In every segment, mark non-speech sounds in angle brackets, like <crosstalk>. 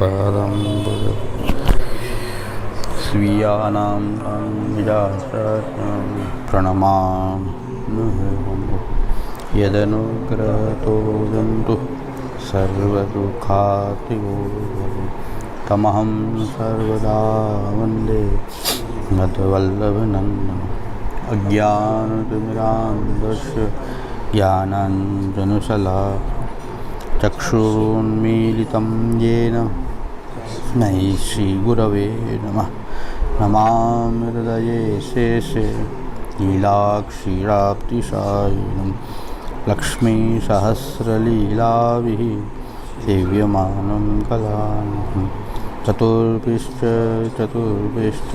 परं स्वीयानां निजासनं प्रणमामि यदनुग्रहतो जन्तु सर्वदुःखातिगो तमहं सर्वदा वन्दे मद्वल्लभनन्दनम् अज्ञानतिमिरान्धस्य ज्ञानाञ्जनशला चक्षुरुन्मीलितं येन नै श्रीगुरवे नमः नमामि हृदये शेषे लीलाक्षीराप्तिशायिनं लक्ष्मीसहस्रलीलाभिः सेव्यमानं कलानं चतुर्भिश्च चतुर्भिश्च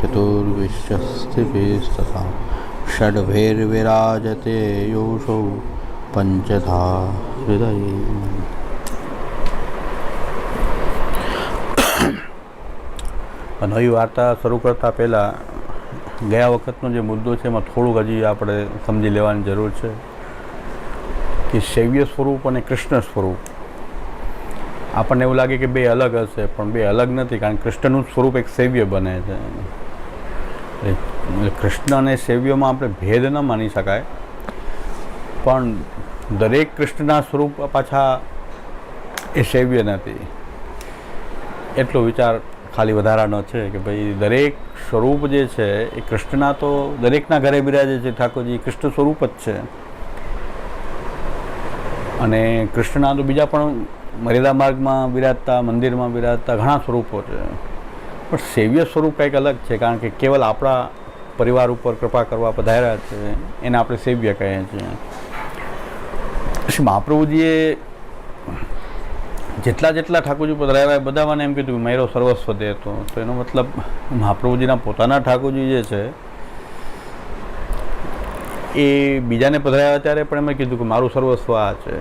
चतुर्भिश्च स्थिभिस्तथा षड्भिर्विराजते योषौ પંચધા હૃદય નવી વાર્તા શરૂ કરતાં પહેલાં ગયા વખતનો જે મુદ્દો છે એમાં થોડુંક હજી આપણે સમજી લેવાની જરૂર છે કે શૈવ્ય સ્વરૂપ અને કૃષ્ણ સ્વરૂપ આપણને એવું લાગે કે બે અલગ હશે, પણ બે અલગ નથી, કારણ કે કૃષ્ણનું સ્વરૂપ એક સૈવ્ય બને છે. કૃષ્ણ અને સૈવ્યમાં આપણે ભેદ ન માની શકાય, પણ દરેક કૃષ્ણના સ્વરૂપ પાછા એ સૈવ્ય નથી. એટલો વિચાર ખાલી વધારાનો છે કે ભાઈ દરેક સ્વરૂપ જે છે, એ કૃષ્ણના તો દરેકના ઘરે બિરાજે છે, ઠાકોરજી કૃષ્ણ સ્વરૂપ જ છે. અને કૃષ્ણના તો બીજા પણ મર્યાદા માર્ગમાં બિરાજતા, મંદિરમાં બિરાજતા ઘણા સ્વરૂપો છે. પણ સેવ્ય સ્વરૂપ કંઈક અલગ છે, કારણ કે કેવલ આપણા પરિવાર ઉપર કૃપા કરવા પધાર્યા છે, એને આપણે સેવ્ય કહીએ છીએ. શ્રી મહાપ્રભુજીએ જેટલા જેટલા ઠાકોરજી પધરાવ્યા મને એમ કીધું મારો સર્વસ્વ દે તો. એનો મતલબ મહાપ્રભુજીના પોતાના ઠાકોરજી જે છે, એ બીજાને પધરાવ્યા ત્યારે પણ એમણે કીધું કે મારું સર્વસ્વ આ છે.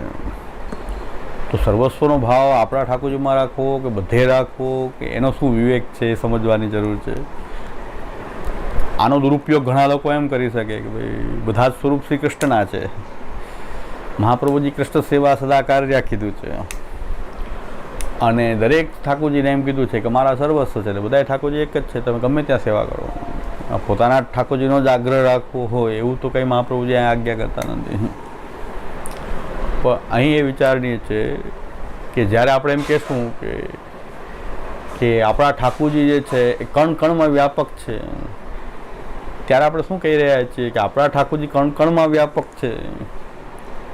તો સર્વસ્વનો ભાવ આપણા ઠાકોરજીમાં રાખવો કે બધે રાખવો કે એનો શું વિવેક છે એ સમજવાની જરૂર છે? આનો દુરુપયોગ ઘણા લોકો એમ કરી શકે કે ભાઈ બધા જ સ્વરૂપ શ્રી કૃષ્ણના છે. મહાપ્રભુજી કૃષ્ણ સેવા સદાકાર રાખી દીધું છે. અને દરેક ઠાકોરજીને એમ કીધું છે કે મારા સર્વસ્વ છે એટલે બધા ઠાકોરજી એક જ છે, તમે ગમે ત્યાં સેવા કરો. પોતાના ઠાકોરજીનો જ આગ્રહ રાખવો હોય એવું તો કંઈ મહાપ્રભુજી આજ્ઞા કરતા નથી. પણ અહીં એ વિચારણીય છે કે જ્યારે આપણે એમ કહેશું કે કે આપણા ઠાકોરજી જે છે એ કણ કણમાં વ્યાપક છે. ત્યારે આપણે શું કહી રહ્યા છીએ કે આપણા ઠાકોરજી કણ કણમાં વ્યાપક છે.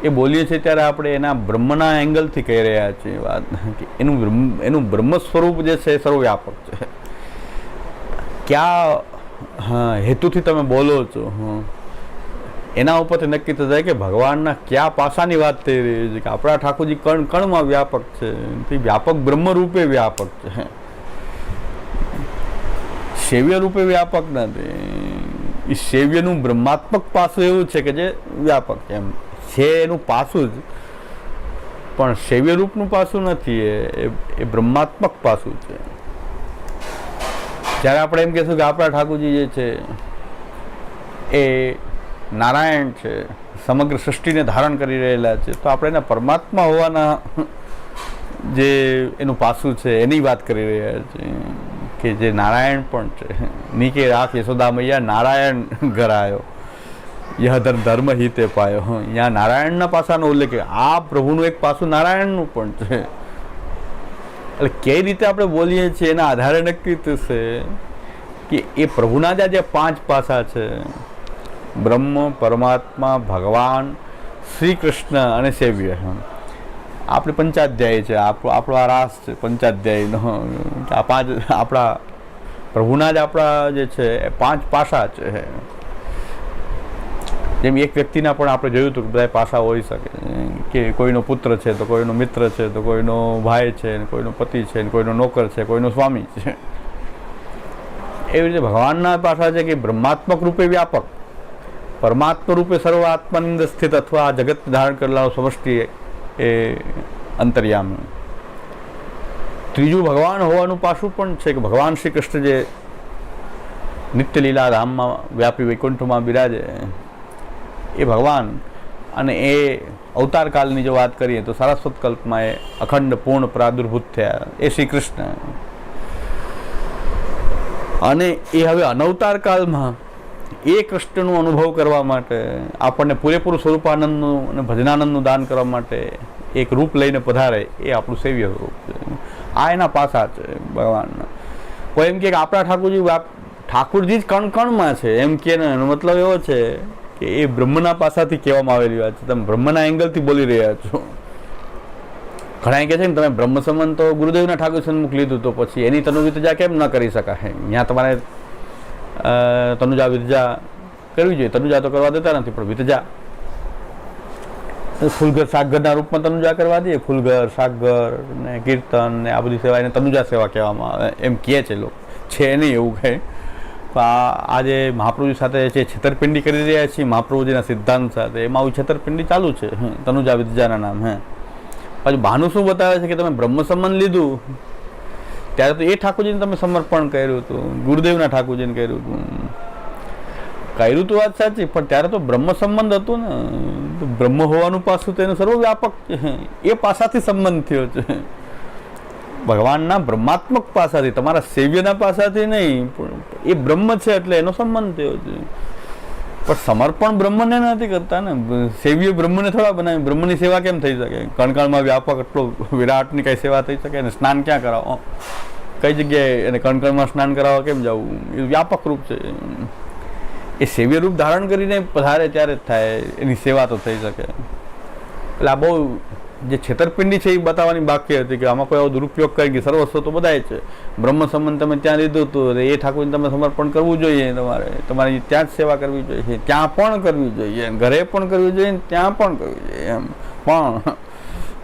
એ બોલીએ છીએ ત્યારે આપણે એના બ્રહ્મના એંગલથી કહી રહ્યા છીએ વાત. કે એનું એનું બ્રહ્મ સ્વરૂપ જે છે એ સર્વવ્યાપક છે. કયા હેતુથી તમે બોલો છો એના ઉપરથી નક્કી થતા કે ભગવાનના કયા પાસાની વાત થઈ રહી છે, કે આપણા ઠાકોરજી કણ, કણમાં વ્યાપક છે. તે વ્યાપક બ્રહ્મરૂપે વ્યાપક છે. સેવ્ય રૂપે વ્યાપક નથી. એ સેવ્યનું બ્રહ્માત્મક પાસું એવું છે કે જે વ્યાપક છે એમ. છે એનું પાસું જ. પણ સેવ્ય રૂપનું પાસું નથી, એ એ બ્રહ્માત્મક પાસું છે. જ્યારે આપણે એમ કહેશું કે આપણા ઠાકોરજી જે છે, એ નારાયણ છે, સમગ્ર સૃષ્ટિને ધારણ કરી રહેલા છે, તો આપણે એના પરમાત્મા હોવાના જે એનું પાસું છે, એની વાત કરી રહ્યા છીએ કે જે નારાયણ પણ છે. નીકે રાખ યશોદા મૈયા નારાયણ ગરાયો યહ ધર ધર્મ હિતે પાયો. અહીંયા નારાયણના પાસાનો ઉલ્લેખ આ પ્રભુનું એક પાસું નારાયણનું પણ છે. એટલે કઈ રીતે આપણે બોલીએ છીએ એના આધારે નક્કી થશે કે એ પ્રભુના જ જે પાંચ પાસા છે, બ્રહ્મ, પરમાત્મા, ભગવાન શ્રી કૃષ્ણ અને સેવ્ય. આપણે પંચાધ્યાય છે, આપણો આપણો આ રાસ છે પંચાધ્યાયનો આ પાંચ આપણા પ્રભુના જ આપણા જે છે, એ પાંચ પાસા છે. જેમ એક વ્યક્તિના પણ આપણે જોયું હતું કે બધા પાસા હોઈ શકે. કે કોઈનો પુત્ર છે, તો કોઈનો મિત્ર છે, તો કોઈનો ભાઈ છે, ને કોઈનો પતિ છે, ને કોઈનો નોકર છે, કોઈનો સ્વામી છે. એવી રીતે ભગવાનના પાસા છે કે બ્રહ્માત્મક રૂપે વ્યાપક. પરમાત્મ રૂપે સર્વ આત્માની સ્થિત અથવા જગત ધારણ કરેલા સમષ્ટિ એ અંતર્યામી. ત્રીજું ભગવાન હોવાનું પાસું પણ છે કે ભગવાન શ્રી કૃષ્ણ જે નિત્યલીલા ધામમાં વ્યાપી વૈકુંઠમાં બિરાજે એ ભગવાન અને એ અવતારકાલની જો વાત કરીએ તો સારસ્વત કલ્પમાં એ અખંડ પૂર્ણ પ્રાદુર્ભૂત થયા. એ શ્રી કૃષ્ણ અને એ હવે અનવતાર કાળમાં એ કૃષ્ણનો અનુભવ કરવા માટે, આપણને પૂરેપૂરું સ્વરૂપાનંદનું અને ભજનાનંદનું દાન કરવા માટે એક રૂપ લઈને પધારે એ આપણું સેવ્ય રૂપ છે. આ એના પાસા છે ભગવાનના કોઈ એમ કે આપણા ઠાકોરજી ઠાકુરજી જ કણ કણમાં છે. એમ કે મતલબ એવો છે કે એ બ્રહ્મના પાસાથી કહેવામાં આવેલી વાત છે. તમે બ્રહ્મના એંગલથી બોલી રહ્યા છો. ઘણા કહે છે ને, તમે બ્રહ્મ સંબંધ તો ગુરુદેવના ઠાકોર સન્મુખ લીધું તો પછી એની તનુ વિતજા કેમ ન કરી શકાય? ત્યાં તમારે તનુજા વિતજા કરવી જોઈએ. તનુજા તો કરવા દેતા નથી, પણ વિતજા ફૂલઘર શાકઘરના રૂપમાં તનુજા કરવા દઈએ ફૂલઘર શાકઘર ને કીર્તન ને આ બધી સેવા એને તનુજા સેવા કહેવામાં આવે. એમ કહે છે લોકો. છે નહીં એવું પણ આ આજે મહાપ્રભુજી સાથે જે છેતરપિંડી કરી રહ્યા છીએ, મહાપ્રભુજીના સિદ્ધાંત સાથે, એમાં આવું છેતરપિંડી ચાલુ છે. તનુજા વિદ્યાના નામ, હે. પાછું ભાનુ શું બતાવે છે કે તમે બ્રહ્મ સંબંધ લીધું? ત્યારે તો એ ઠાકોરજીને તમે સમર્પણ કર્યું હતું, ગુરુદેવના ઠાકોરજીને કર્યું હતું. કર્યું તો વાત સાચી, પણ ત્યારે તો બ્રહ્મ સંબંધ હતું ને. તો બ્રહ્મ હોવાનું પાસું તો એનું સર્વવ્યાપક છે એ પાસાથી સંબંધ થયો છે. ભગવાનના બ્રહ્માત્મક પાસાથી, તમારા સેવ્યના પાસાથી નહીં એ બ્રહ્મ છે એટલે એનો સંબંધ થયો છે. પણ સમર્પણ બ્રહ્મને નથી કરતા ને. સેવ્ય બ્રહ્મને થોડા બનાવે બ્રહ્મની સેવા કેમ થઈ શકે? કણકણમાં વ્યાપક એટલો વિરાટની કઈ સેવા થઈ શકે? અને સ્નાન ક્યાં કરાવો? કઈ જગ્યાએ એને કણકણમાં સ્નાન કરાવવા કેમ જવું? એ વ્યાપક રૂપ છે. એ સેવ્ય રૂપ ધારણ કરીને પધારે ત્યારે જ થાય. એની સેવા તો થઈ શકે. એટલે આ બહુ જે છેતરપિંડી છે એ બતાવવાની બાકી હતી કે આમાં કોઈ એવો દુરુપયોગ કરી ગઈ. સર્વસ્વ તો બધાય છે. બ્રહ્મ સંબંધ તમે ત્યાં લીધું હતું એ ઠાકોરને તમે સમર્પણ કરવું જોઈએ તમારે. તમારે ત્યાં જ સેવા કરવી જોઈએ. ત્યાં પણ કરવી જોઈએ. ઘરે પણ કરવી જોઈએ ત્યાં પણ કરવી જોઈએ એમ. પણ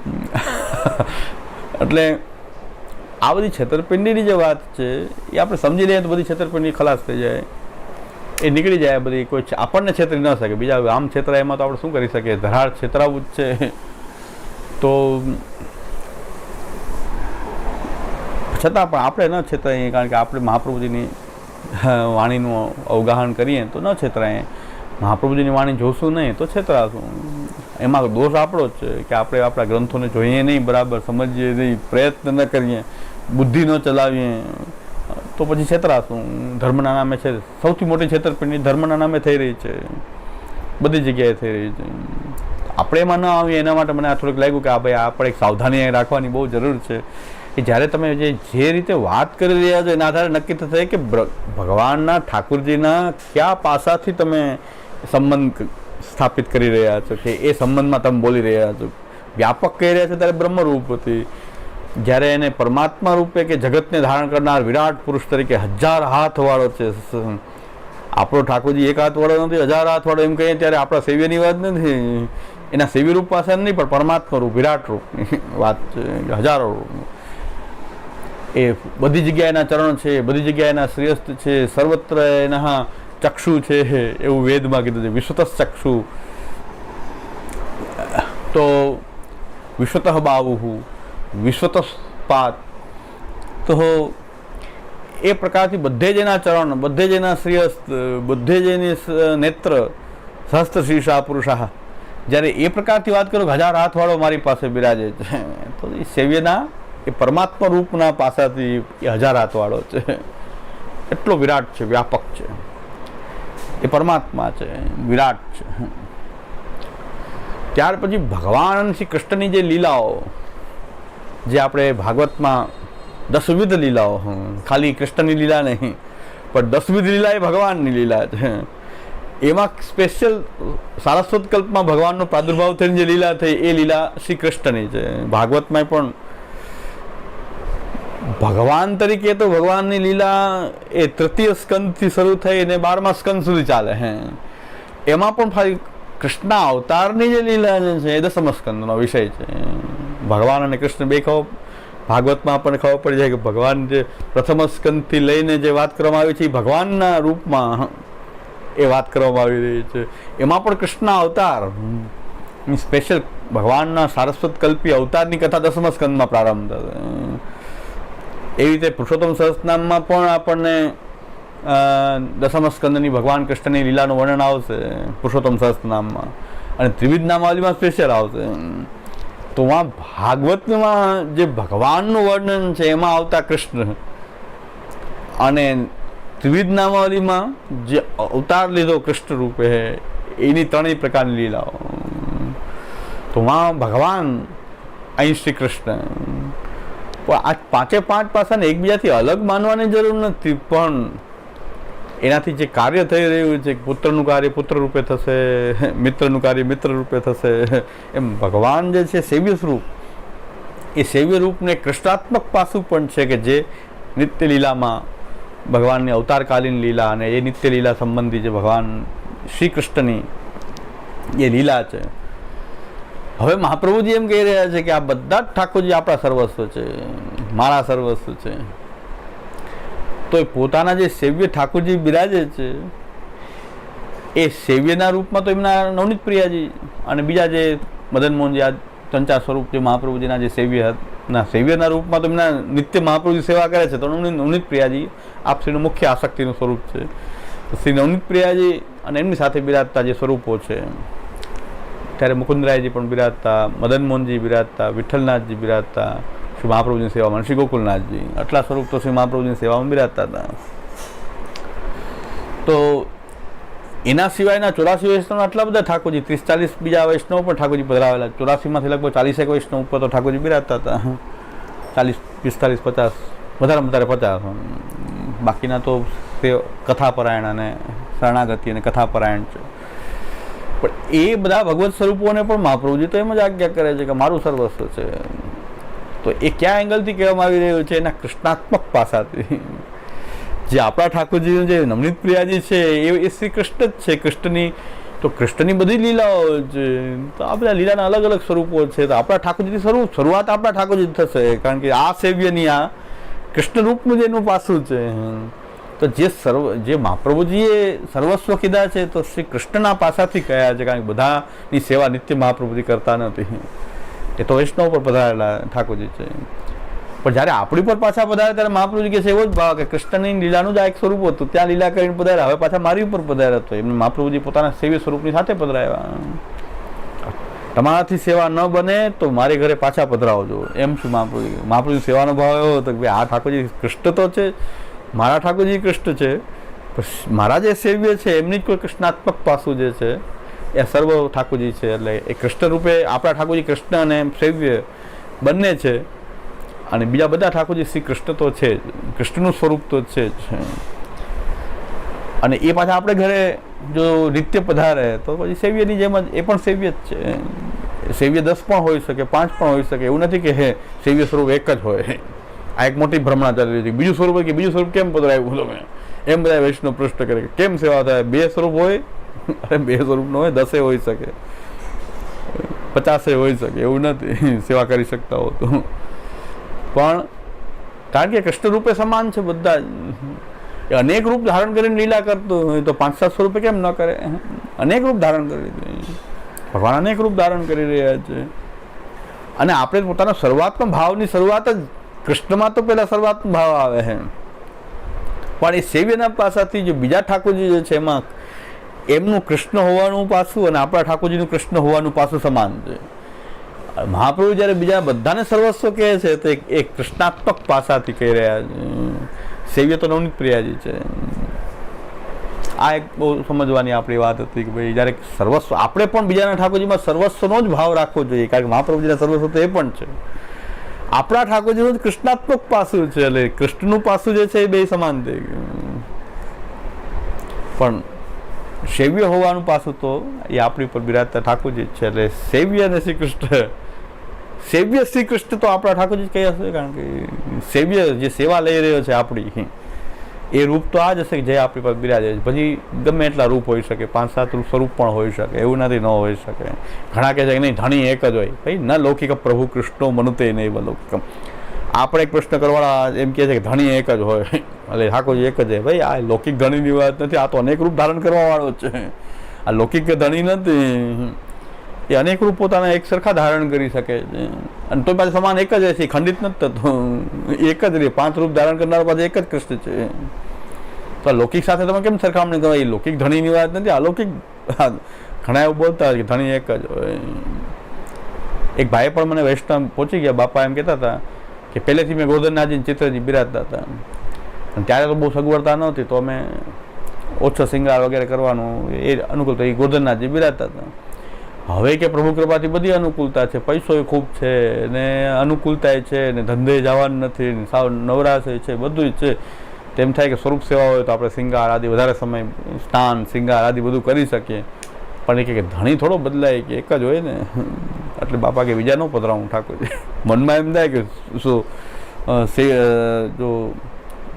<laughs> એટલે આ બધી છેતરપિંડીની જે વાત છે, એ આપણે સમજી લઈએ તો બધી છેતરપિંડી ખલાસ થઈ જાય. એ નીકળી જાય બધી. કોઈ આપણને છેતરી ન શકે. બીજા આમ છેતરાય એમાં તો આપણે શું કરી શકીએ? ધરાળ છેતરાવું જ છે. તો છતાં પણ આપણે ન છેતરાઈએ કારણ કે આપણે મહાપ્રભુજીની વાણીનું અવગાહન કરીએ તો ન છેતરાઈએ મહાપ્રભુજીની વાણી જોશું નહીં તો છેતરાશું એમાં દોષ આપણો જ છે કે આપણે આપણા ગ્રંથોને જોઈએ નહીં, બરાબર, સમજીએ નહીં, પ્રયત્ન ન કરીએ, બુદ્ધિ ન ચલાવીએ. તો પછી છેતરાશું ધર્મના નામે છે, સૌથી મોટી છેતરપિંડી ધર્મના નામે થઈ રહી છે. બધી જગ્યાએ થઈ રહી છે. આપણે એમાં ન આવીએ, એના માટે મને આ થોડુંક લાગ્યું કે આ ભાઈ આપણે એક સાવધાની રાખવાની બહુ જરૂર છે કે જ્યારે તમે જે જે રીતે વાત કરી રહ્યા છો, એના આધારે નક્કી થશે કે ભગવાનના, ઠાકુરજીના કયા પાસાથી તમે સંબંધ સ્થાપિત કરી રહ્યા છો કે એ સંબંધમાં તમે બોલી રહ્યા છો? વ્યાપક કહી રહ્યા છો ત્યારે બ્રહ્મરૂપ હતી. જ્યારે એને પરમાત્મા રૂપે કે જગતને ધારણ કરનાર વિરાટ પુરુષ તરીકે હજાર હાથવાળો છે. આપણો ઠાકોરજી એક હાથ વાળો નથી, હજાર હાથ વાળો એમ કહીએ ત્યારે આપણા સેવ્યની વાત નથી. એના શિવિર પાસે નહીં, પણ પરમાત્મા રૂપ, વિરાટ રૂપ, <laughs> વાત હજારો એ બધી જગ્યાએ એના ચરણ છે, બધી જગ્યાએ એના શ્રેયસ્થ છે, સર્વત્ર એના ચક્ષુ છે, એવું વેદમાં કીધું છે, વિશ્વત ચક્ષુ. તો વિશ્વતઃ બાવુ વિશ્વત પાત તો એ પ્રકારથી બધે જ એના ચરણ, બધે જ એના શ્રેયસ્થ બધે જ એની નેત્ર સહસ્ત્ર શીર્ષા પુરુષા જ્યારે એ પ્રકારથી વાત કરું હજાર હાથવાળો મારી પાસે બિરાજે છે, તો એ સેવ્યના, એ પરમાત્મા રૂપના પાસાથી એ હજાર હાથવાળો છે. એટલો વિરાટ છે, વ્યાપક છે. એ પરમાત્મા છે, વિરાટ છે. ત્યાર પછી ભગવાન શ્રી કૃષ્ણની જે લીલાઓ, જે આપણે ભાગવતમાં દસવિધ લીલાઓ, ખાલી કૃષ્ણની લીલા નહીં, પણ દસવિધ લીલા એ ભગવાનની લીલા છે. એમાં સ્પેશિયલ સારસ્વત કલ્પમાં ભગવાનનો પ્રાદુર્ભાવ થઈને જે લીલા થઈ, એ લીલા શ્રી કૃષ્ણની છે. ભાગવતમાં પણ ભગવાન તરીકે તો ભગવાનની લીલા એ તૃતીય સ્કંદથી શરૂ થઈ અને બારમા સ્કંદ સુધી ચાલે હે. એમાં પણ ફરી કૃષ્ણ અવતારની જે લીલા છે એ દસમ સ્કંદનો વિષય છે. ભગવાન અને કૃષ્ણ બે ખબર, ભાગવતમાં આપણને ખબર પડી જાય કે ભગવાન જે પ્રથમ સ્કંદથી લઈને જે વાત કરવામાં આવી છે એ ભગવાનના રૂપમાં એ વાત કરવામાં આવી રહી છે. એમાં પણ કૃષ્ણ અવતાર સ્પેશિયલ ભગવાનના સારસ્વત કલ્પી અવતારની કથા દસમ સ્કંદમાં પ્રારંભ થશે. એવી રીતે પુરુષોત્તમ સહસ્તનામમાં પણ આપણને દસમ સ્કંદની ભગવાન કૃષ્ણની લીલાનું વર્ણન આવશે પુરુષોત્તમ સહસ્તનામમાં અને ત્રિવિધ નામાવલીમાં સ્પેશિયલ આવશે. તો આ ભાગવતમાં જે ભગવાનનું વર્ણન છે, એમાં આવતા કૃષ્ણ. અને ત્રિવિધ નામાવલીમાં જે અવતાર લીધો કૃષ્ણ રૂપે એની ત્રણેય પ્રકારની લીલાઓ તો માં ભગવાન અહીં શ્રી કૃષ્ણ પણ આ પાંચે પાંચ પાસાને એકબીજાથી અલગ માનવાની જરૂર નથી પણ એનાથી જે કાર્ય થઈ રહ્યું છે પુત્રનું કાર્ય પુત્ર રૂપે થશે મિત્રનું કાર્ય મિત્ર રૂપે થશે એમ ભગવાન જે છે સેવ્ય સ્વરૂપ એ સેવ્ય રૂપને કૃષ્ણાત્મક પાસું પણ છે કે જે નિત્ય લીલામાં ભગવાનની અવતારકાલીન લીલા અને એ નિત્ય લીલા સંબંધી જે ભગવાન શ્રી કૃષ્ણની એ લીલા છે. હવે મહાપ્રભુજી એમ કહી રહ્યા છે કે આ બધા જ ઠાકોરજી આપણા સર્વસ્વ છે, મારા સર્વસ્વ છે. તો એ પોતાના જે સેવ્ય ઠાકોરજી બિરાજે છે, એ સેવ્યના રૂપમાં તો એમના નવનીત પ્રિયાજી અને બીજા જે મદન મોહનજી આ ચાર સ્વરૂપ જે મહાપ્રભુજીના જે સેવ્ય ના, સેવ્યના રૂપમાં તો એમના નિત્ય મહાપ્રભુજી સેવા કરે છે તો નવનીત પ્રિયાજી આપ શ્રીનું મુખ્ય આસક્તિનું સ્વરૂપ છે. શ્રી નવનીત પ્રિયાજી અને એમની સાથે બિરાજતા જે સ્વરૂપો છે, ત્યારે મુકુંદરાયજી પણ બિરાજતા, મદન મોહનજી બિરાજતા, વિઠ્ઠલનાથજી બિરાજતા, શ્રી મહાપ્રભુજીની સેવામાં, શ્રી ગોકુલનાથજી, આટલા સ્વરૂપ તો શ્રી મહાપ્રભુજીની સેવામાં બિરાજતા હતા. તો એના સિવાયના ચોરાસી વૈષ્ણવ આટલા બધા ઠાકોરજી, ત્રીસ ચાલીસ બીજા વૈષ્ણવ પણ ઠાકોરજી પધરાવેલા. ચોરાસીમાંથી લગભગ ચાલીસેક વૈષ્ણવ ઉપર તો ઠાકોરજી બિરાજતા હતા. ચાલીસ, પિસ્તાલીસ, પચાસ, વધારે વધારે પચાસ. બાકીના તો તે કથાપરાયણ અને શરણાગતિ અને કથાપરાયણ છે. પણ એ બધા ભગવત સ્વરૂપોને પણ મહાપ્રભુજી તો એમ જ આજ્ઞા કરે છે કે મારું સર્વસ્વ છે. તો એ કયા એંગલથી કહેવામાં આવી રહ્યું છે? એના કૃષ્ણાત્મક પાસાથી. જે આપણા ઠાકોરજીનું જે નવનીત પ્રિયાજી છે, એ એ શ્રી કૃષ્ણ જ છે. કૃષ્ણની, તો કૃષ્ણની બધી લીલાઓ છે તો આ બધા લીલાના અલગ અલગ સ્વરૂપો છે. તો આપણા ઠાકોરજીની સ્વરૂપ શરૂઆત આપણા ઠાકોરજી થશે, કારણ કે આ સેવ્યની આ કૃષ્ણ રૂપનું જે એનું પાસું છે. તો જે સર્વ, જે મહાપ્રભુજીએ સર્વસ્વ કીધા છે, તો શ્રી કૃષ્ણના પાસાથી કયા છે, કારણ કે બધાની સેવા નિત્ય મહાપ્રભુજી કરતા નથી. એ તો વૈષ્ણવ પર પધારેલા ઠાકોરજી છે. પણ જ્યારે આપણી પર પાછા પધારે ત્યારે મહાપ્રભુજી કે છે, એવો જ ભાવ કે કૃષ્ણની લીલાનું જ આ એક સ્વરૂપ હતું. ત્યાં લીલા કરીને પધાર્યા. હવે પાછા મારી ઉપર પધાર્યા હતો એમને મહાપ્રભુજી પોતાના સેવી સ્વરૂપની સાથે પધરાવ્યા તમારાથી સેવા ન બને તો મારે ઘરે પાછા પધરાવજો. એમ શું મહાપ્રભુજી મહાપ્રભુજી સેવાનો ભાવ એવો હતો કે ભાઈ, આ ઠાકોરજી કૃષ્ણ તો છે. મારા ઠાકોરજી કૃષ્ણ છે. મારા જે સેવ્ય છે, એમની જ કોઈ કૃષ્ણાત્મક પાસું જે છે, એ સર્વ ઠાકોરજી છે. એટલે એ કૃષ્ણ રૂપે આપણા ઠાકોરજી કૃષ્ણ અને સેવ્ય બંને છે. અને બીજા બધા ઠાકોરજી શ્રી કૃષ્ણ તો છે કૃષ્ણનું સ્વરૂપ તો છે અને એ પાછા આપણે ઘરે જો નિત્ય પધારે, તો પછી સેવ્યની જેમ જ, એ પણ સેવ્ય જ છે. સેવ્ય દસ પણ હોઈ શકે, પાંચ પણ હોઈ શકે. એવું નથી કે હે, સેવ્ય સ્વરૂપ એક જ હોય. આ એક મોટી ભ્રમણા ચાલી રહી છે. બીજું સ્વરૂપ કે બીજું સ્વરૂપ કેમ પધરાયું તમે એમ બધા વૈષ્ણવ પ્રશ્ન કરે કેમ સેવા થાય? બે સ્વરૂપ હોય? અરે બે સ્વરૂપનો હોય, દસે હોઈ શકે. પચાસે હોઈ શકે. એવું નથી. સેવા કરી શકતા હો પણ કારણ કે કૃષ્ણ રૂપે સમાન છે બધા. એ અનેક રૂપ ધારણ કરીને લીલા કરતો હોય તો પાંચ સાત સ્વરૂપે કેમ ન કરે? અનેક રૂપ ધારણ કરી ભગવાન અનેક રૂપ ધારણ કરી રહ્યા છે. અને આપણે પોતાના શરૂઆતમાં ભાવની શરૂઆત જ કૃષ્ણમાં તો પહેલાં શરૂઆતનો ભાવ આવે છે. પણ એ સેવ્યના પાસાથી જે બીજા ઠાકોરજી જે છે એમાં એમનું કૃષ્ણ હોવાનું પાસું અને આપણા ઠાકોરજીનું કૃષ્ણ હોવાનું પાસું સમાન છે. મહાપ્રભુ જ્યારે બીજા બધાને સર્વસ્વ કહે છે, તો એક કૃષ્ણાત્મક પાસાથી કહી રહ્યા છે સેવ્ય તો નવનીત પ્રિયાજી છે. આ એક બહુ સમજવાની આપણી વાત હતી કે ભાઈ જ્યારે સર્વસ્વ આપણે પણ બીજાના ઠાકોરજીમાં સર્વસ્વનો જ ભાવ રાખવો જોઈએ, કારણ કે મહાપ્રભુજીના સર્વસ્વ તો એ પણ છે. આપણા ઠાકોરજીનું જ કૃષ્ણાત્મક પાસું છે, એટલે કૃષ્ણનું પાસું જે છે એ બે સમાન થઈ ગયું. પણ સેવ્ય હોવાનું પાછું તો એ આપણી પર બિરાજતા ઠાકોરજી જ છે. એટલે સેવ્ય અને શ્રી કૃષ્ણ સેવ્ય શ્રી તો આપણા ઠાકોરજી જ કહ્યા હશે, કારણ કે સેવ્ય જે સેવા લઈ રહ્યો છે આપણી એ રૂપ તો આ જ હશે કે જે આપણી પર બિરાજે છે. પછી ગમે એટલા રૂપ હોઈ શકે, પાંચ સાત રૂપ સ્વરૂપ પણ હોઈ શકે, એવું નથી ન હોઈ શકે. ઘણા કહે છે કે નહીં, ધણી એક જ હોય. ભાઈ, ન લૌકિક પ્રભુ કૃષ્ણો મનુતે નહીં લૌકિકમ. આપણે પ્રશ્ન કરવાના એમ કહે છે કે ધણી એક જ હોય. એટલે ઠાકોરજી, એક જ ભાઈ, આ લૌકિક ધણીની વાત નથી, આ તો અનેક રૂપ ધારણ કરવા વાળો છે. આ લૌકિક ધણી નથી. એ અનેક રૂપ પોતાના એક સરખા ધારણ કરી શકે છે. અને તો પાછું સમાન એક જ છે ખંડિત નથી થતું. એક જ રે, પાંચ રૂપ ધારણ કરનાર પાસે એક જ કૃષ્ણ છે. તો આ લૌકિક સાથે તમે કેમ સરખામણી કરો? એ લૌકિક ધણીની વાત નથી અલૌકિક ઘણા એવું બોલતા કે ધણી એક જ હોય. એક ભાઈ પણ મને વૈષ્ણવ પહોંચી ગયા, બાપા એમ કહેતા હતા કે પહેલેથી મેં ગોર્ધનનાથજી ચિત્રજી બિરાજતા હતા. અને ત્યારે તો બહુ સગવડતા નહોતી, તો અમે ઓછો શિંગાર વગેરે કરવાનું એ અનુકૂળ તો એ ગોર્ધનનાથજી બિરાજતા હતા. હવે કે પ્રભુ કૃપાથી બધી અનુકૂળતા છે, પૈસો એ ખૂબ છે, ને અનુકૂળતા છે, ને ધંધે જવાનું નથી સાવ નવરાશ છે, બધું જ છે. તેમ થાય કે સ્વરૂપ સેવા હોય તો આપણે શિંગાર આદિ વધારે સમય સ્નાન, શિંગાર આદિ બધું કરી શકીએ. પણ એ કે ધણી થોડો બદલાય કે એક જ હોય ને, એટલે બાપા કે બીજા ન પધરાવું ઠાકોરજી. મનમાં એમ થાય કે શું જો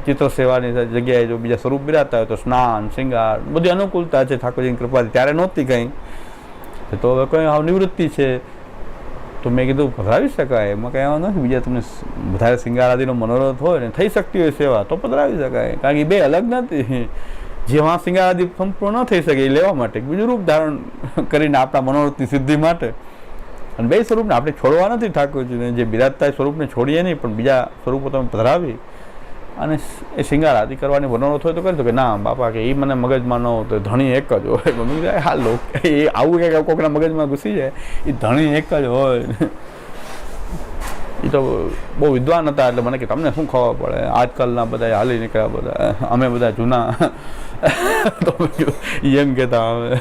ચિત્ર સેવાની જગ્યાએ જો બીજા સ્વરૂપ બિરાતા હોય તો સ્નાન, શિંગાર, બધી અનુકૂળતા છે ઠાકોરજીની કૃપાથી. ત્યારે નહોતી કંઈ. તો હવે કંઈ હાવ નિવૃત્તિ છે. તો મેં કીધું પધરાવી શકાય. એમાં કંઈ આવું નથી. બીજા તમને વધારે શિંગાર આદિનો મનોરથ હોય ને થઈ શકતી હોય સેવા, તો પધરાવી શકાય. કારણ કે બે અલગ નથી. જેમાં શિંગાર આદિ સંપૂર્ણ ન થઈ શકે એ લેવા માટે. બીજું રૂપ ધારણ કરીને આપણા મનોરથની સિદ્ધિ માટે. અને બે સ્વરૂપને આપણે છોડવા નથી ઠાકોરજીને. જે બિરાજતા સ્વરૂપને છોડીએ નહીં, પણ બીજા સ્વરૂપો તમે પધરાવી. અને એ શિંગાર આદિ કરવાની મનોરથ થયો તો કરી શકો કે ના, બાપા કે એ મને મગજમાં ન તો ધણી એક જ હોય. <laughs> મમ્મી કહે હા લોક <laughs> એ આવું કે કોકના મગજમાં ઘૂસી જાય એ ધણી એક જ હોય. <laughs> એ તો બહુ વિદ્વાન હતા એટલે મને કે, તમને શું ખબર પડે? આજકાલના બધા હાલી નીકળ્યા બધા. અમે બધા જૂના. તો એમ કહેતા અમે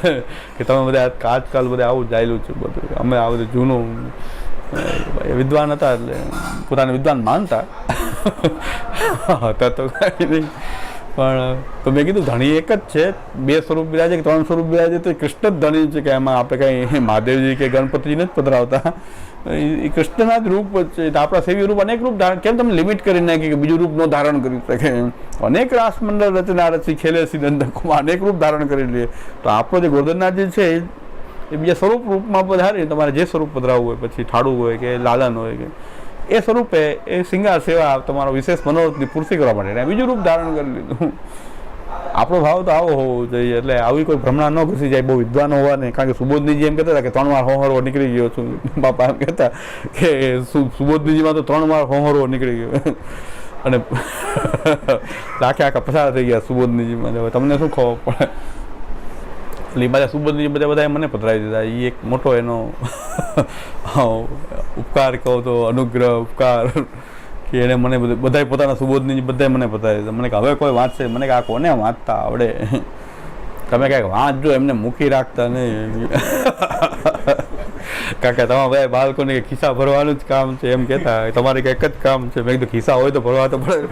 કે તમે બધા આજકાલ બધા આવું જાયેલું છે બધું. અમે આ બધું જૂનું. વિદ્વાન હતા એટલે પોતાને વિદ્વાન માનતા. હતા તો કાંઈ નહીં. પણ, તો મેં કીધું ધણી એક જ છે. બે સ્વરૂપ બિરાજે કે ત્રણ સ્વરૂપ બિરાજે તો કૃષ્ણ જ ધણી છે કે એમાં આપણે કંઈ <laughs> મહાદેવજી કે ગણપતિજી જ પધરાવતા. એ કૃષ્ણના જ રૂપ છે. આપણા સેવી રૂપ અનેક રૂપ ધારણ કેમ તમે લિમિટ કરી નાખી કે બીજું રૂપ ન ધારણ કરી શકે અનેક રાસમંડળ રચના રચી ખેલે સી નંદકુમાર. અનેક રૂપ ધારણ કરી લે. તો આપણો જે ગોર્ધનનાથજી છે, એ બીજા સ્વરૂપ રૂપમાં પધારી. તમારે જે સ્વરૂપ પધરાવવું હોય, પછી ઠાડું હોય કે લાલન હોય કે એ સ્વરૂપે એ શિંગાર સેવા તમારો વિશેષ મનોરથની પૂર્તિ કરવા માટે. એને બીજું રૂપ ધારણ કરી લીધું. આપણો ભાવ તો આવો હોવો જોઈએ. એટલે આવી કોઈ ભ્રમણા ન ઘૂસી જાય. બહુ વિદ્વાન હોવાને. કારણ કે સુબોધનીજી એમ કહેતા હતા કે ત્રણ વાર હોહરવો નીકળી ગયો છું. બાપા એમ કહેતા કે સુબોધનીજીમાં તો ત્રણ વાર હોહરવો નીકળી ગયો. અને <laughs> આખે આખા પસાર થઈ ગયા સુબોધનીજીમાં. હવે તમને શું ખબર પડે? એટલે એ બધા સુબંધી બધા બધા મને પધરાવી દીધા. એ એક મોટો એનો <laughs> ઉપકાર કહો તો અનુગ્રહ, ઉપકાર <laughs> કે એણે મને બધા બધાય પોતાના સુબોધની બધાય મને પધરાવી દીધા. મને કે હવે કોઈ વાંચશે મને કે આ કોને વાંચતા આવડે? <laughs> તમે કાંઈક વાંચજો, એમને મૂકી રાખતા નહીં. કાકા તમારા બધા બાળકોને ખિસ્સા ભરવાનું જ કામ છે એમ કહેતા તમારે કંઈક જ કામ છે. મેં કીધું, ખિસ્સા હોય તો ભરવા તો પડે.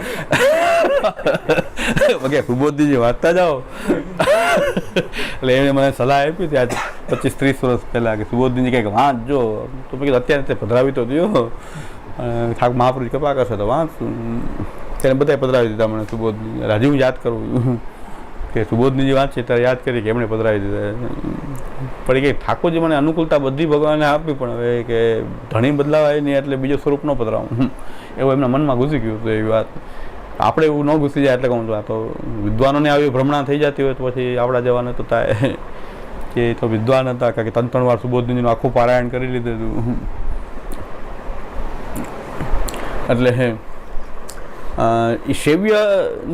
કે સુબોધજીજી વાંચતા જાઓ. એટલે એણે મને સલાહ આપી હતી આજે પચીસ ત્રીસ વર્ષ પહેલાં કે સુબોધજી કંઈક વાંચજો. તો મેં કીધું, અત્યારે પધરાવી તો દો ઠાક, મહાપુરુષ કૃપા કરશે તો વાંચ તેને બધાએ પધરાવી દીધા મને સુબોધ રાજીવ યાદ કરું કે સુબોધનીજી છે ત્યારે યાદ કરી કે એમણે પધરાવી દીધા. પણ કે ઠાકોરજી મને અનુકૂળતા બધી ભગવાને આપી પણ હવે કે ધણી બદલાવાય નહીં એટલે બીજો સ્વરૂપ ન પધરાવું. એવું એમના મનમાં ઘૂસી ગયું હતું એવી વાત. આપણે એવું ન ઘૂસી જાય એટલે કહું છું આ તો વિદ્વાનોને આવી ભ્રમણા થઈ જતી હોય તો પછી આપણા જવાને તો થાય. કે તો વિદ્વાન હતા કારણ કે ત્રણ ત્રણ વાર સુબોધનીનું આખું પારાયણ કરી લીધું એટલે હે અ, એ સેવ્ય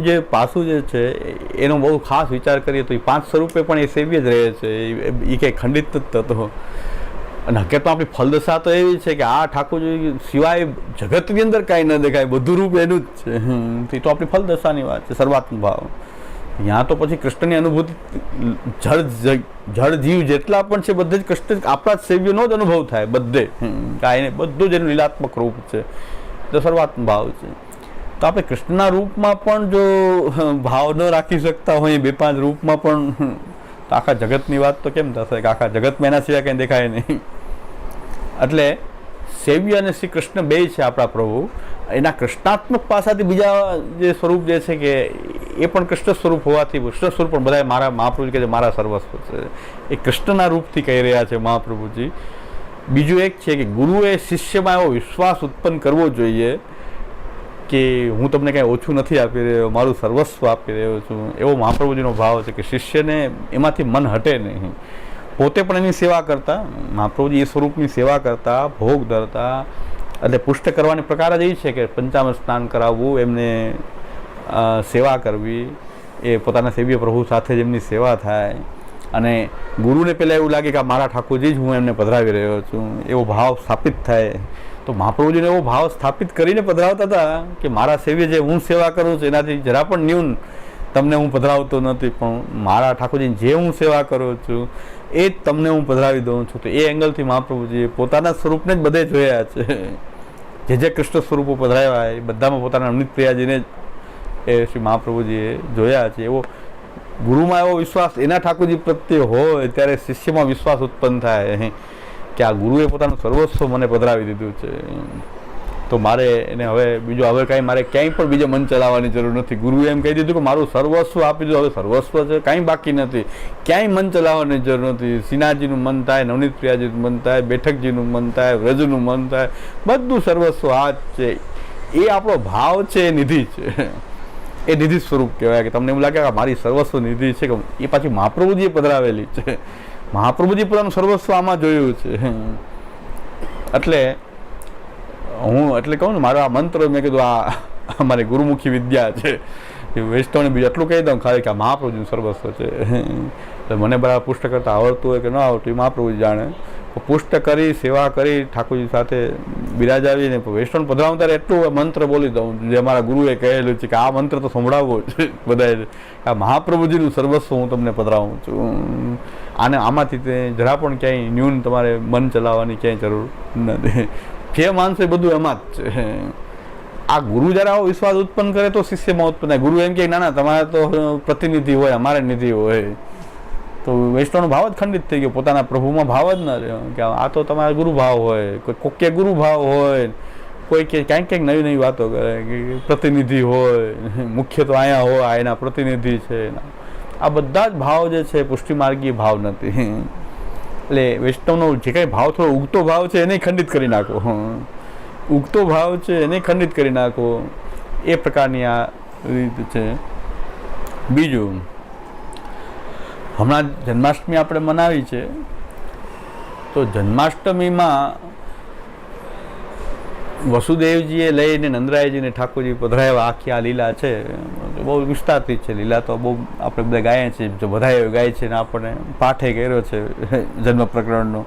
જે પાસું જે છે, એનો બહુ ખાસ વિચાર કરીએ તો એ પાંચ સ્વરૂપે પણ એ સેવ્ય જ રહે છે. એ- એ કંઈ ખંડિત જ થતો. અને હકીકતમાં આપણી ફલદશા તો એવી છે કે આ ઠાકોરજી સિવાય જગતની અંદર કાંઈ ન દેખાય, બધું રૂપ એનું જ છે. એ તો આપણી ફલદશાની વાત છે સર્વાત્મ ભાવ. ત્યાં તો પછી કૃષ્ણની અનુભૂતિ, જળ જળ જીવ જેટલા પણ છે બધે જ કૃષ્ણ આપણા જ સેવ્યનો જ અનુભવ થાય બધે. કાંઈ બધું જ એનું લીલાત્મક રૂપ છે. તો સર્વાત્મ ભાવ છે. તો આપણે કૃષ્ણના રૂપમાં પણ જો ભાવ ન રાખી શકતા હોય બે પાંચ રૂપમાં પણ આખા જગતની વાત તો કેમ થશે? કે આખા જગતમાં એના સિવાય કંઈ દેખાય નહીં. એટલે સેવ્ય અને શ્રી કૃષ્ણ બે છે આપણા પ્રભુ. એના કૃષ્ણાત્મક પાસાથી બીજા જે સ્વરૂપ જે છે કે એ પણ કૃષ્ણ સ્વરૂપ હોવાથી, કૃષ્ણ સ્વરૂપ પણ બધા મારા મહાપ્રભુ કે જે મારા સર્વસ્વ છે. એ કૃષ્ણના રૂપથી કહી રહ્યા છે મહાપ્રભુજી. બીજું એક છે કે ગુરુએ શિષ્યમાં એવો વિશ્વાસ ઉત્પન્ન કરવો જોઈએ કે હું તમને કાંઈ ઓછું નથી આપી રહ્યો, મારું સર્વસ્વ આપી રહ્યો છું. એવો મહાપ્રભુજીનો ભાવ છે કે શિષ્યને એમાંથી મન હટે નહીં. પોતે પણ એની સેવા કરતા, મહાપ્રભુજી એ સ્વરૂપની સેવા કરતા, ભોગ ધરતા, એટલે પુષ્ટ કરવાની પ્રકાર જ એ છે કે પંચામૃત સ્નાન કરાવવું, એમને સેવા કરવી, એ પોતાના સેવ્ય પ્રભુ સાથે જ એમની સેવા થાય. અને ગુરુને પહેલાં એવું લાગે કે મારા ઠાકોરજી જ હું એમને પધરાવી રહ્યો છું. એવો ભાવ સ્થાપિત થાય. તો મહાપ્રભુજીને એવો ભાવ સ્થાપિત કરીને પધરાવતા હતા કે મારા સેવ્ય જે હું સેવા કરું છું, એનાથી જરા પણ ન્યૂન તમને હું પધરાવતો નથી, પણ મારા ઠાકોરજીની જે હું સેવા કરું છું, એ જ તમને હું પધરાવી દઉં છું. તો એ એંગલથી મહાપ્રભુજીએ પોતાના સ્વરૂપને જ બધે જોયા છે. જે જે કૃષ્ણ સ્વરૂપો પધરાવ્યા, એ બધામાં પોતાના અમૃત પ્રિયાજીને એ શ્રી મહાપ્રભુજીએ જોયા છે. એવો ગુરુમાં એવો વિશ્વાસ એના ઠાકોરજી પ્રત્યે હોય, ત્યારે શિષ્યમાં વિશ્વાસ ઉત્પન્ન થાય. કે આ ગુરુએ પોતાનું સર્વસ્વ મને પધરાવી દીધું છે. તો મારે એને હવે બીજું હવે કાંઈ મારે ક્યાંય પણ બીજો મન ચલાવવાની જરૂર નથી. ગુરુએ એમ કહી દીધું કે મારું સર્વસ્વ આપી દીધું હવે સર્વસ્વ છે, કાંઈ બાકી નથી. ક્યાંય મન ચલાવવાની જરૂર નથી. સિન્હાજીનું મન થાય, નવનીત પ્રિયાજીનું મન થાય, બેઠકજીનું મન થાય, વ્રજનું મન થાય. બધું સર્વસ્વ આ જ છે. એ આપણો ભાવ છે, એ નિધિ છે. એ નિધિ સ્વરૂપ કહેવાય. કે તમને એવું લાગે કે મારી સર્વસ્વ નિધિ છે, કે એ પાછી મહાપ્રભુજીએ પધરાવેલી છે. મહાપ્રભુજી પોતાનું સર્વસ્વ આમાં જોયું છે. એટલે હું એટલે કહું ને, મારો આ મંત્ર મેં કીધું, આ અમારી ગુરુમુખી વિદ્યા છે. એ વૈષ્ણવને બીજું એટલું કહી દઉં ખાલી કે આ મહાપ્રભુજીનું સર્વસ્વ છે. એટલે મને બરાબર પુષ્ટ કરતાં આવડતું હોય કે ન આવડતું એ મહાપ્રભુજી જાણે. પુષ્ટ કરી, સેવા કરી, ઠાકોરજી સાથે બિરાજાવીને વૈષ્ણવ પધરાવું ત્યારે એટલું મંત્ર બોલી દઉં, જે અમારા ગુરુએ કહેલું છે કે આ મંત્ર તો સંભળાવવો છે બધાએ. આ મહાપ્રભુજીનું સર્વસ્વ હું તમને પધરાવું છું. આને આમાંથી તે જરા પણ ક્યાંય ન્યૂન તમારે મન ચલાવવાની ક્યાંય જરૂર નથી. જે માનશે એ બધું એમાં જ છે. આ ગુરુ જ્યારે આવો વિશ્વાસ ઉત્પન્ન કરે તો શિષ્યમાં ઉત્પન્ન થાય ગુરુ એમ કે ના ના, તમારે તો પ્રતિનિધિ હોય, અમારે નિધિ હોય. તો વૈષ્ણવનો ભાવ જ ખંડિત થઈ ગયો. પોતાના પ્રભુમાં ભાવ જ ન રહ્યો. કે આ તો તમારા ગુરુ ભાવ હોય. કોઈ કોકે ગુરુ ભાવ હોય. કોઈ કે ક્યાંક ક્યાંક નવી નવી વાતો કરે. કે પ્રતિનિધિ હોય. મુખ્ય તો અહીંયા હોય. આ એના પ્રતિનિધિ છે. એના આ બધા જ ભાવ જે છે, પુષ્ટિમાર્ગીય ભાવ નથી. એટલે વૈષ્ણવનો જે કાંઈ ભાવ થોડો ઉગતો ભાવ છે, એને ખંડિત કરી નાખો. ઉગતો ભાવ છે, એને ખંડિત કરી નાખો. એ પ્રકારની આ રીત છે. બીજું હમણાં જન્માષ્ટમી આપણે મનાવી છે, તો જન્માષ્ટમીમાં વસુદેવજીએ લઈને નંદરાયજીને ઠાકોરજી પધરાવ્યા આખી આ લીલા છે બહુ વિસ્તારથી છે લીલા, તો બહુ આપણે બધા ગાયા છીએ, જો બધા ગાય છે ને આપણને પાઠે કર્યો છે <laughs> જન્મ પ્રકરણનો.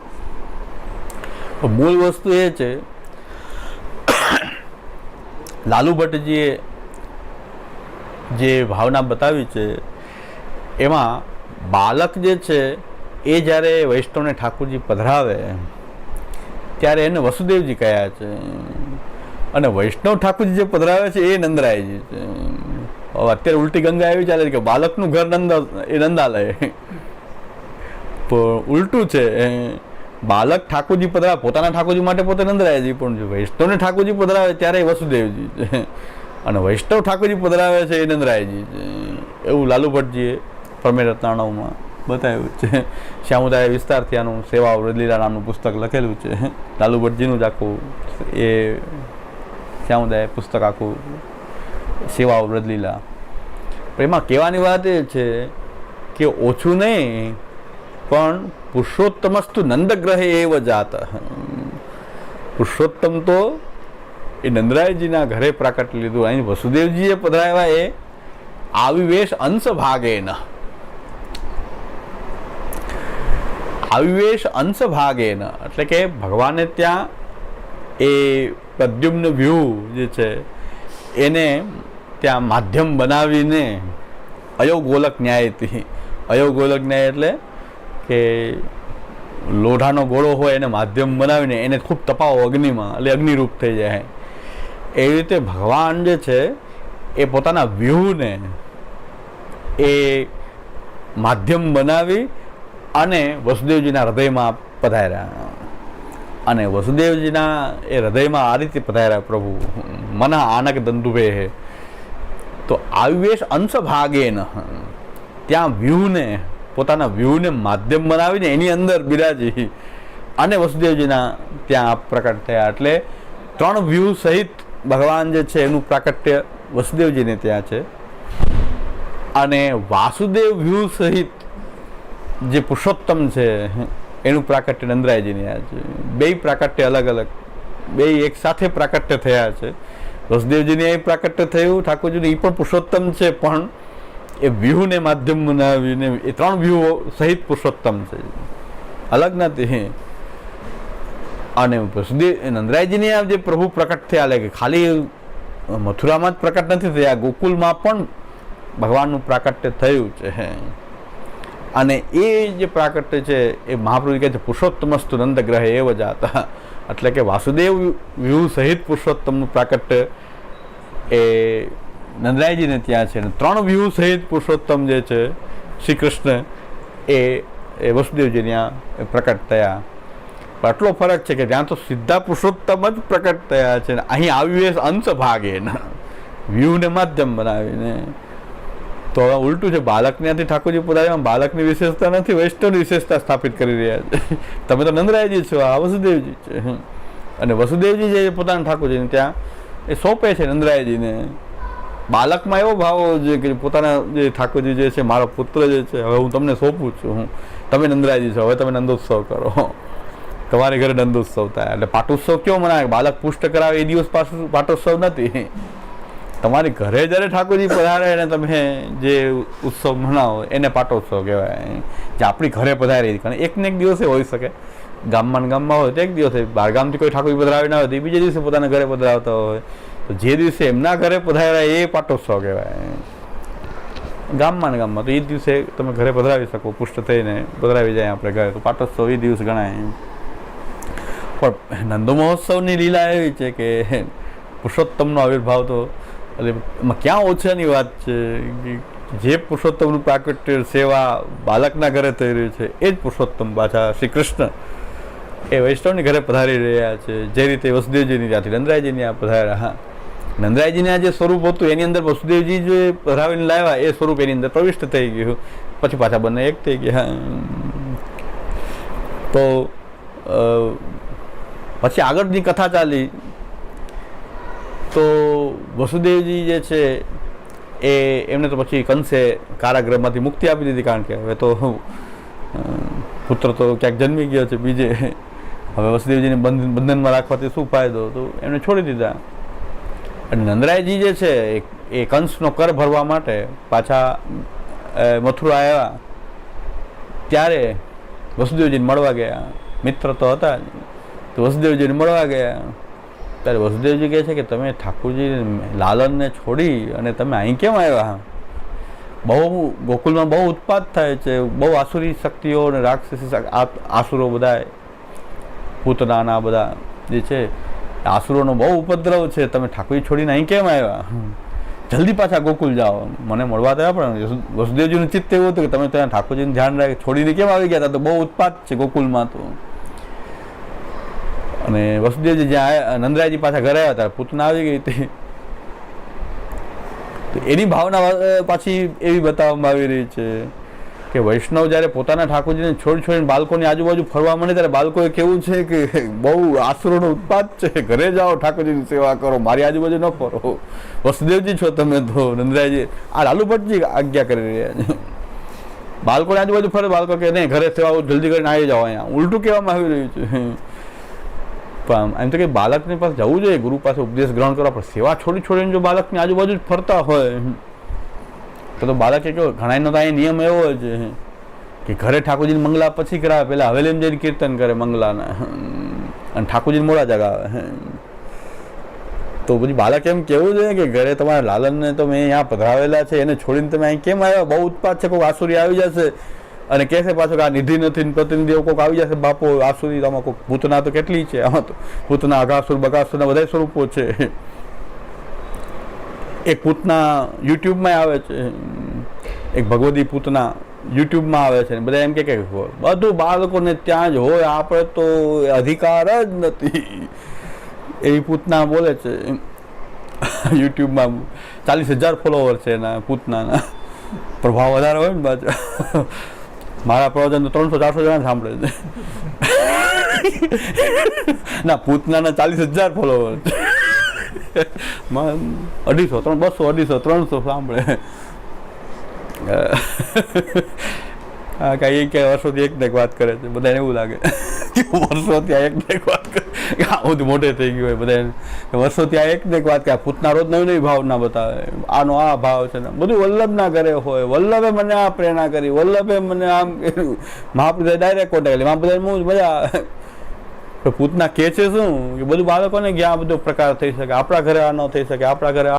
તો મૂળ વસ્તુ એ છે, <coughs> લાલુ ભટ્ટજીએ જે ભાવના બતાવી છે, એમાં બાલક જે છે, એ જ્યારે વૈષ્ણવને ઠાકુરજી પધરાવે, ત્યારે એને વસુદેવજી કહ્યા છે, અને વૈષ્ણવ ઠાકુરજી જે પધરાવે છે, એ નંદરાયજી છે. અત્યારે ઉલટી ગંગા એવી ચાલે છે કે બાલકનું ઘર નંદ, એ નંદાલય. પણ ઉલટું છે, બાલક ઠાકોરજી પધરાવે, પોતાના ઠાકોરજી માટે પોતે નંદરાયજી, પણ જો વૈષ્ણવને ઠાકોરજી પધરાવે, ત્યારે વસુદેવજી અને વૈષ્ણવ ઠાકોરજી પધરાવે છે, એ નંદરાયજી એવું લાલુ ભટ્ટજીએ પ્રમેય બતાવ્યું છે. શ્યામુદાય વિસ્તારથી આનું સેવા વૃદલીલા નામનું પુસ્તક લખેલું છે. લાલુ ભટ્ટજીનું જ આખું એ શ્યામુદાય પુસ્તક આખું સેવા વૃદલીલા એમાં કહેવાની વાત એ છે કે ઓછું નહીં, પણ પુરુષોત્તમસ્તુ નંદગ્રહે એવ જાત. પુરુષોત્તમ તો એ નંદરાયજીના ઘરે પ્રાકટ લીધું. અહીં વસુદેવજીએ પધરાવ્યા એ આવિવેશ અંશ ભાગેન. આવિવેશ અંશ ભાગેન એટલે કે ભગવાને ત્યાં એ પ્રદ્યુમ્ન વ્યૂહ જે છે, એને ત્યાં માધ્યમ બનાવીને અયોગોલક ન્યાયથી અયોગોલક ન્યાય એટલે કે લોઢાનો ગોળો હોય એને માધ્યમ બનાવીને એને ખૂબ તપાવો અગ્નિમાં, એટલે અગ્નિરૂપ થઈ જાય. એવી રીતે ભગવાન જે છે, એ પોતાના વ્યૂહને એ માધ્યમ બનાવી અને વસુદેવજીના હૃદયમાં પધાર્યા. અને વસુદેવજીના એ હૃદયમાં આ રીતે પધાર્યા, પ્રભુ, મન આનક દંતુભે હે. તો આયુવેશ અંશ ભાગેન ત્યાં વ્યૂહને, પોતાના વ્યૂહને માધ્યમ બનાવીને એની અંદર બિરાજી. અને વસુદેવજીના ત્યાં પ્રકટ થયા. એટલે ત્રણ વ્યૂહ સહિત ભગવાન જે છે એનું પ્રાકટ્ય વસુદેવજીને ત્યાં છે. અને વાસુદેવ વ્યૂહ સહિત જે પુરુષોત્તમ છે, એનું પ્રાકટ્ય નંદરાયજીની આ છે. બે પ્રાકટ્ય અલગ અલગ. બે એક સાથે પ્રાકટ્ય થયા છે. વસુદેવજીને એ પ્રાકટ્ય થયું, ઠાકોરજીને એ પણ પુરુષોત્તમ છે, પણ એ વ્યૂહને માધ્યમ બનાવીને એ ત્રણ વ્યૂહો સહિત પુરુષોત્તમ છે. અલગ નથી અને વસુદેવ નંદરાયજીને આ જે પ્રભુ પ્રકટ થયા, એટલે કે ખાલી મથુરામાં જ પ્રકટ નથી થયા, ગોકુલમાં પણ ભગવાનનું પ્રાકટ્ય થયું છે અને એ જે પ્રાકટ્ય છે, એ મહાપ્રભુ કહે છે, પુરુષોત્તમસ્તુ નંદગ્રહ એવ જાતા. એટલે કે વાસુદેવ વ્યૂહ સહિત પુરુષોત્તમનું પ્રાકટ્ય એ નંદરાયજીને ત્યાં છે અને ત્રણ વ્યૂહ સહિત પુરુષોત્તમ જે છે શ્રી કૃષ્ણ એ એ વસુદેવજી ત્યાં પ્રકટ થયા. આટલો ફરક છે કે ત્યાં તો સીધા પુરુષોત્તમ જ પ્રકટ થયા છે અહીં આવ્યું એ અંશ ભાગે વ્યૂહને માધ્યમ બનાવીને તો હવે ઉલટું છે બાળક ત્યાંથી ઠાકોરજી પોતાની બાળકની વિશેષતા નથી, વૈષ્ણવની વિશેષતા સ્થાપિત કરી રહ્યા છે. તમે તો નંદરાયજી છો, આ વસુદેવજી છે. અને વસુદેવજી જે પોતાના ઠાકોરજીને ત્યાં એ સોંપે છે નંદરાયજીને. બાલકમાં એવો ભાવ જોઈએ કે પોતાના જે ઠાકોરજી જે છે, મારો પુત્ર જે છે, હવે હું તમને સોંપું છું, હું. તમે નંદરાયજી છો, હવે તમે નંદોત્સવ કરો. તમારે ઘરે નંદોત્સવ થાય. એટલે પાટોત્સવ કયો મનાય? બાળક પુષ્ટ કરાવે, એ દિવસ પાટોત્સવ નથી. તમારી ઘરે જ્યારે ઠાકોરજી પધારે અને તમે જે ઉત્સવ મનાવો, એને પાટોત્સવ કહેવાય. જે આપણી ઘરે પધારી કારણ એક ને એક દિવસે હોઈ શકે. ગામમાં ગામમાં હોય તો એક દિવસે. બહાર ગામથી કોઈ ઠાકોરજી પધરાવી ના હોય તો એ બીજા દિવસે પોતાના ઘરે પધરાવતા હોય. તો જે દિવસે એમના ઘરે પધાર્યા એ પાટોત્સવ કહેવાય. ગામમાં ગામમાં તો એ દિવસે તમે ઘરે પધરાવી શકો. પુષ્ટ થઈને પધરાવી જાય આપણે ઘરે. તો પાટોત્સવ એ દિવસ ગણાય પણ નંદ મહોત્સવની લીલા એવી છે કે પુરુષોત્તમનો આવિર્ભાવ તો એટલે એમાં ક્યાં ઓછાની વાત છે? જે પુરુષોત્તમનું પ્રાકટ્ય સેવા બાળકના ઘરે થઈ રહ્યું છે, એ જ પુરુષોત્તમ પાછા શ્રી કૃષ્ણ એ વૈષ્ણવની ઘરે પધારી રહ્યા છે. જે રીતે વસુદેવજીની ત્યાંથી નંદરાયજીની આ પધાર્યા હા. નંદરાયજીને આ જે સ્વરૂપ હતું, એની અંદર વસુદેવજી જે પધરાવીને લાવ્યા, એ સ્વરૂપ એની અંદર પ્રવિષ્ટ થઈ ગયું. પછી પાછા બંને એક થઈ ગયા. તો પછી આગળની કથા ચાલી. તો વસુદેવજી જે છે, એ એમને તો પછી કંસે કારાગૃહમાંથી મુક્તિ આપી દીધી, કારણ કે હવે તો પુત્ર તો ક્યાંક જન્મી ગયો છે, બીજે. હવે વસુદેવજીને બંધન બંધનમાં રાખવાથી શું ફાયદો? તો એમને છોડી દીધા. અને નંદરાયજી જે છે, એ- કંસનો કર ભરવા માટે પાછા મથુરા આવ્યા. ત્યારે વસુદેવજીને મળવા ગયા. મિત્ર તો હતા તો વસુદેવજીને મળવા ગયા. ત્યારે વસુદેવજી કહે છે કે તમે ઠાકુરજી લાલનને છોડી અને તમે અહીં કેમ આવ્યા બહુ ગોકુલમાં બહુ ઉત્પાદ થાય છે, બહુ આસુરી શક્તિઓ અને રાક્ષસી આસુરો બધા, પૂતનાના બધા જે છે, આસુરોનો બહુ ઉપદ્રવ છે, તમે ઠાકુરજી છોડીને અહીં કેમ આવ્યા જલ્દી પાછા ગોકુલ જાઓ. મને મળવા તો પણ વસુ- વસુદેવજીનું ચિત્ત એવું હતું કે તમે ત્યાં ઠાકોરજીનું ધ્યાન રાખી છોડીને કેમ આવી ગયા હતા? તો બહુ ઉત્પાદ છે ગોકુલમાં તો. અને વસુદેવજી જ્યાં નંદરાયજી પાછા ઘરે આવ્યા હતા, પૂતના આવી ગઈ હતી. તો એની ભાવના પાછી એવી બતાવવામાં આવી રહી છે કે વૈષ્ણવ જ્યારે પોતાના ઠાકોરજીને છોડી છોડીને બાળકોની આજુબાજુ ફરવા મળે ત્યારે બાળકોએ કેવું છે કે બહુ આસુરોનો ઉત્પાદ છે. ઘરે જાઓ, ઠાકોરજીની સેવા કરો, મારી આજુબાજુ ન ફરો. વસુદેવજી છો તમે તો, નંદરાયજી. આ લાલુ ભટ્ટજી આજ્ઞા કરી રહ્યા છે. બાળકોની આજુબાજુ ફરે, બાળકો કે નહીં, ઘરે સેવા જલ્દી કરીને આવી જાઓ અહીંયા. ઉલટું કહેવામાં આવી રહ્યું છે. એમ તો કે બાળકની પાસે જવું જોઈએ, ગુરુ પાસે ઉપદેશ ગ્રહણ કરવા, પણ સેવા છોડી છોડીને જો બાળકની આજુબાજુ જ ફરતા હોય તો તો બાળકે કેવો ઘણાનો તો અહીંયા નિયમ એવો જ કે ઘરે ઠાકોરજીને મંગલા પછી કરાવે પહેલાં હવેલીમાં જઈને કીર્તન કરે મંગલાના અને ઠાકોરજીને મોડા જગાવે તો પછી બાળક એમ કેવું જોઈએ કે ઘરે તમારા લાલનને તો મેં અહીંયા પધરાવેલા છે, એને છોડીને તમે અહીં કેમ આવ્યા? બહુ ઉત્પાદ છે, કોઈ આસુરી આવી જશે. અને કહેશે પાછો કે આ નિધિ નથી પ્રતિનિધિઓ કોઈક આવી જશે, બાપો આસુરી આમાં કોઈક ભૂતના તો કેટલી છે? આમાં તો ભૂતના અઘાસુર બગાસુરના બધા સ્વરૂપો છે. એક પૂતના યુટ્યુબમાં આવે છે. એક ભગવદી પૂતના યુટ્યુબમાં આવે છે. બધા એમ કે બધું બાળકોને ત્યાં જ હોય, આપણે તો અધિકાર જ નથી. એવી પૂતના બોલે છે. યુટ્યુબમાં ચાલીસ હજાર ફોલોવર છે એના પૂતનાના પ્રભાવ વધારે હોય ને બાજુ મારા પ્રવચન તો ત્રણસો ચારસો જણા સાંભળે છે. ના પૂતનાના ચાલીસ હજાર ફોલોવર અઢીસો, ત્રણ, બસો, અઢીસો, ત્રણસો સાંભળે. કાંઈ કે વર્ષોથી એક ને એક વાત કરે છે. બધાને એવું લાગે <laughs> કે વર્ષોથી આ એક ને એક વાત કરે. આ બધું મોટે થઈ ગયું હોય બધા વર્ષોથી આ એક ને એક વાત કે પૂતના રોજ નવી નવી ભાવના બતાવે. આનો આ ભાવ છે ને બધું વલ્લભના ઘરે હોય. વલ્લભે મને આ પ્રેરણા કરી. વલ્લભે મને આમ કર્યું. મહાપ્રભુએ ડાયરેક્ટ કોન્ટેક્ટ એટલે મહાપ્રભુએ હું મજા પૂતના <laughs> કે છે શું? કે બધું બાળકોને કે બધો પ્રકાર થઈ શકે? આપણા ઘરે આ ન થઈ શકે. આપણા ઘરે